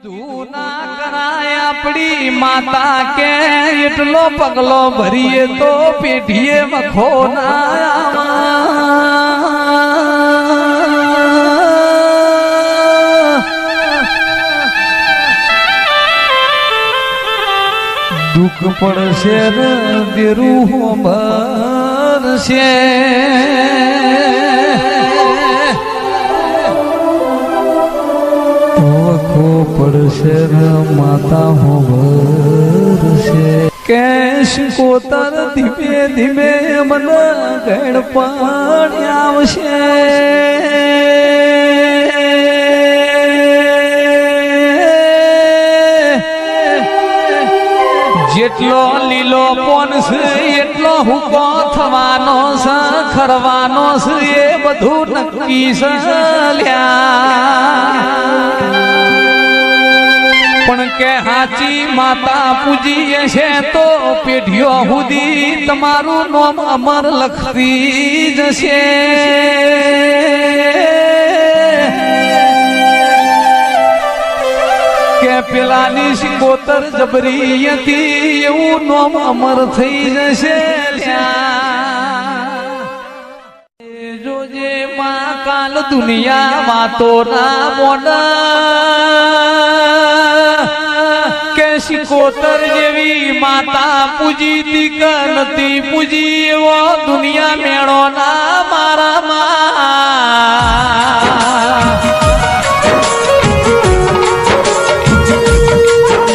કીધું કરાય આપણી માતા કે એટલો પગલો ભરીએ તો પેઢીએ ના દુઃખ પડશે દેરું ભરશે પડશે માતા હો ભરશે કેશ કોતર ધીમે ધીમે મને પાણી આવશે. જેટલો લીલો પોન એટલો હુકો થવાનો છે છે, એ બધું નક્કી છે લ્યા. પણ કે હાચી માતા પૂજીએ છે તો પેઢીઓ સુધી તમારું નામ અમર લખતી જશે કે પેલાની સિંગોતર જબરી હતી એવું નામ અમર થઈ જશે જોજે માં કાલ દુનિયામાં તો ના મોડા. કે શિકોતર જેવી માતા પૂજી તી કે નથી પૂજી, એવો દુનિયા મેળો ના મારા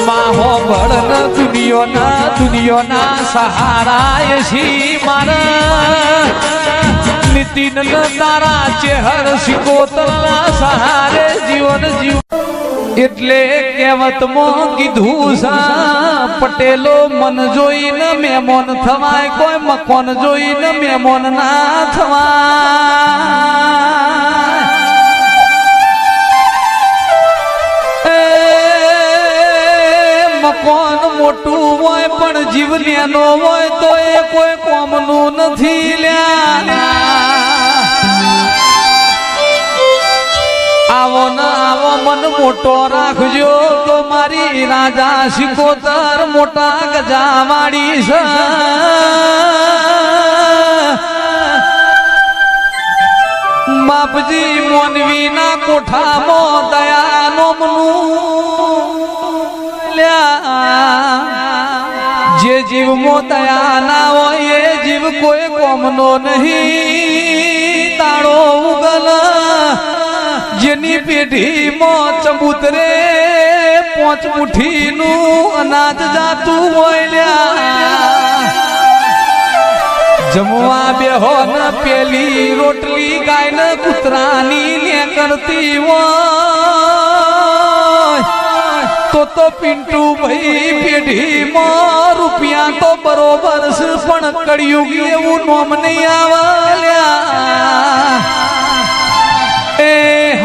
માહો ભળન દુનિયોના દુનિયોના સહારાય છી મારા નીતિન તારા ચેહર સિકોતરના સહારે જીવન જીવ એટલે કહેવતમાં કીધું સા પટેલો મન જોઈને મેમોન થવાય, કોઈ મકોન જોઈને મેમોન ના થવાય. મકોન મોટું હોય, પણ જીવ નેનો હોય, તો એ કોઈ કોમનું નથી લ્યા. આવો ન આવો, મન મોટો રાખજો તો મારી રાજા સિકોતર મોટા ગજા વાળી છે. બાપજી મોનવી ના કોઠામાં દયાનો જે જીવ મો દયા ના હોય એ જીવ કોઈ કોમનો નહીં. તાળો ઉગલ જેની પેઢીમાં ચબૂતરે પોચ મુઠ્ઠીનું અનાજ જાતું હોય જમવા બેહો ન પેલી રોટલી ગાય ને કૂતરાની ને કરતી તો તો પિન્ટુ ભાઈ પેઢીમાં રૂપિયા તો બરોબર છે, પણ કળિયુગ એવું નોમ નહીં આવલ્યા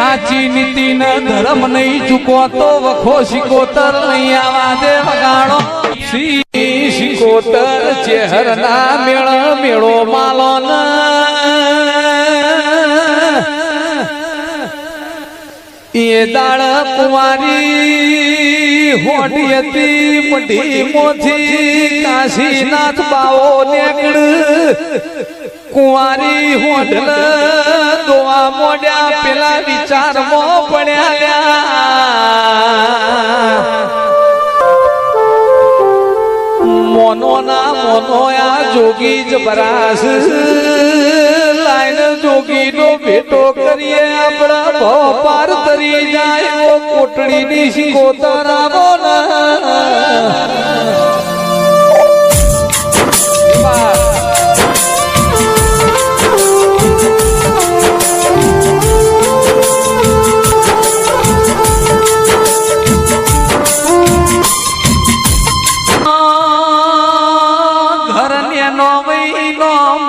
હાચી નીતિ ને ધર્મ નહીં ચુકોતો વખો શિકોતર નહીં આવા દે વગાડો. શિકોતર ચેહર ના મેળ, મેળો માલો એ દાળ કુંવારી. હોડી હતી મઢી મોથી કાશીનાથ બાવો નેકડ કુંવારી તો દોવા મોડ્યા પેલા વિચારમાં પડ્યા મોનો ના મોનો આ જોગી જ લાઈન જોગી નો ભેટો કરીએ આપણા ભાવ પાર તરી જાય કોટડી ની શિકોતરાનો ઘર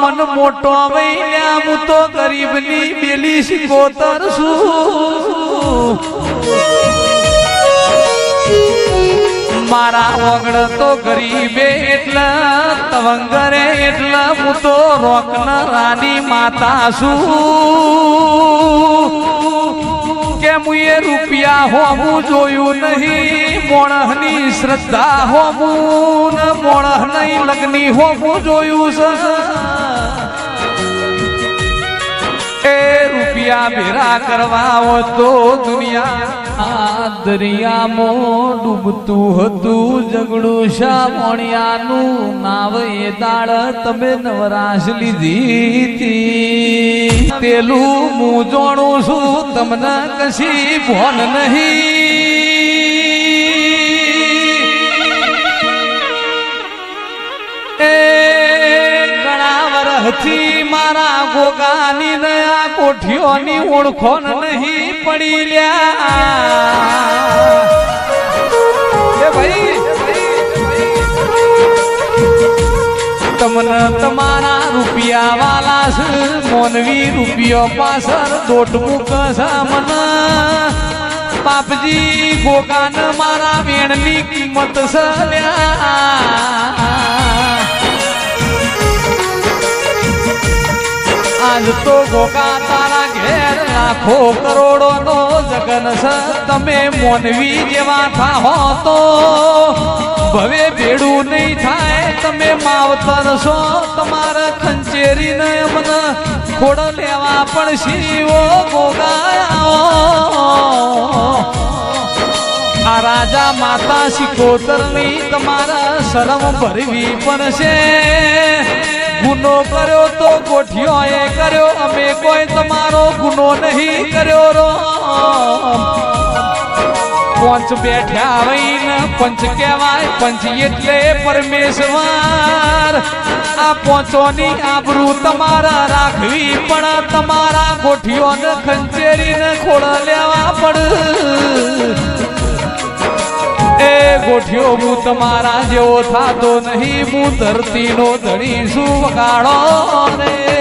મન મોટો વૈલ્યા હું તો ગરીબની બેલી શિકોતર છું. મારા વગડ તો ગરીબે એટલા, તવંગરે એટલા, હું તો રોકન રાની માતા છું. કે મુએ રૂપિયા હોવું જોયું નહીં, મોણહની શ્રદ્ધા હોવું ને મોણહ નહીં લગ્ની હોવું જોયું એ રૂપિયા ભેરા કરવા તો દુનિયા દરિયામાં ડૂબતું હતું. ઝઘડું શા મોણિયાનું નાવ એ દાળ તમે નવરાશ લીધી હતી. પેલું હું જોણું છું, તમને કશી ભોન નહીં. વરહથી મારા ગોગાની નયા કોઠીઓની ઓળખો નહીં પડી લ્યા. તમને તમારા રૂપિયા વાલા છે, મોનવી રૂપિયો પાછળ દોટ મૂકશ મને. બાપજી, ગોગાન મારા વેણની કિંમત છે આજ તો ગોકા તારા ઘેર લાખો કરોડો નો જગન છે તમે મોનવી જેવા થાહો તો. ભવે ભેડું નહીં થાય, તમે માવતર છો, તમારે ખંચેરી ને મને ખોડ લેવા પણ શિવો ગોગા આ રાજા માતા સિકોતરની તમારા શરમ ભરવી પડશે. ગુનો કર્યો તો ગોઠિયો એ કર્યો. અમે કોઈ તમારો ગુનો નહીં કર્યો રો. પંચ બેઠ્યા વહીને પંચ કહેવાય. પંચ એટલે પરમેશ્વર. આ પોચોની આબરૂ તમારા રાખવી પણ તમારા ગોઠિયોને ખંચેરીને ખોળ લેવા પડ. એ ગોઠ્યો હું તમારા જેવો થાતો નહીં હું ધરતીનો ધણી શું વગાડો રે.